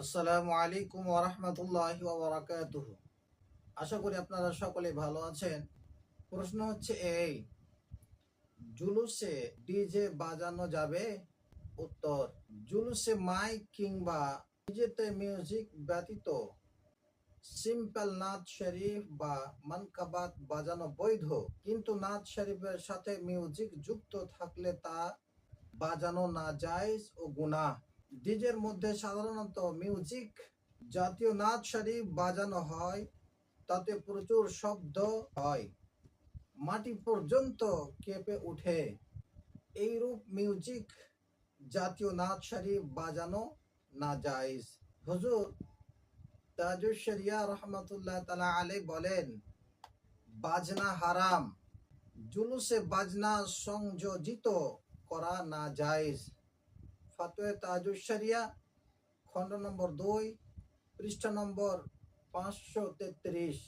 আসসালামু আলাইকুম ওরহমতুল্লাহ ওবরাকাতুহ আশা করি আপনারা সকলে ভালো আছেন। প্রশ্ন হচ্ছে এই, জুলুসে ডিজে বাজানো যাবে? উত্তর, জুলুসে মাইক কিংবা ডিজেতে মিউজিক ব্যতীত সিম্পল নাচ শরীফ বা মানকাবাত বাজানো বৈধ, কিন্তু নাচ শরীফের সাথে মিউজিক যুক্ত থাকলে তা বাজানো না জায়েজ ও গুনাহ। ডিজের মধ্যে সাধারণত মিউজিক জাতীয় নাচ শরীফ বাজানো হয়, তাতে প্রচুর শব্দ হয়। মাটি পর্যন্ত কেঁপে ওঠে। এইরূপ মিউজিক জাতীয় নাচ শরীফ বাজানো না জায়েজ। হুজুর তাজুল শরিয়া রহমতুল্লাহ তালা আলে বলেন, বাজনা হারাম। জুলুসে বাজনা সংযোজিত করা না জায়েজ। ফাতোয়ে তাজুসারিয়া খণ্ড নম্বর দুই পৃষ্ঠা নম্বর পাঁচশো তেত্রিশ।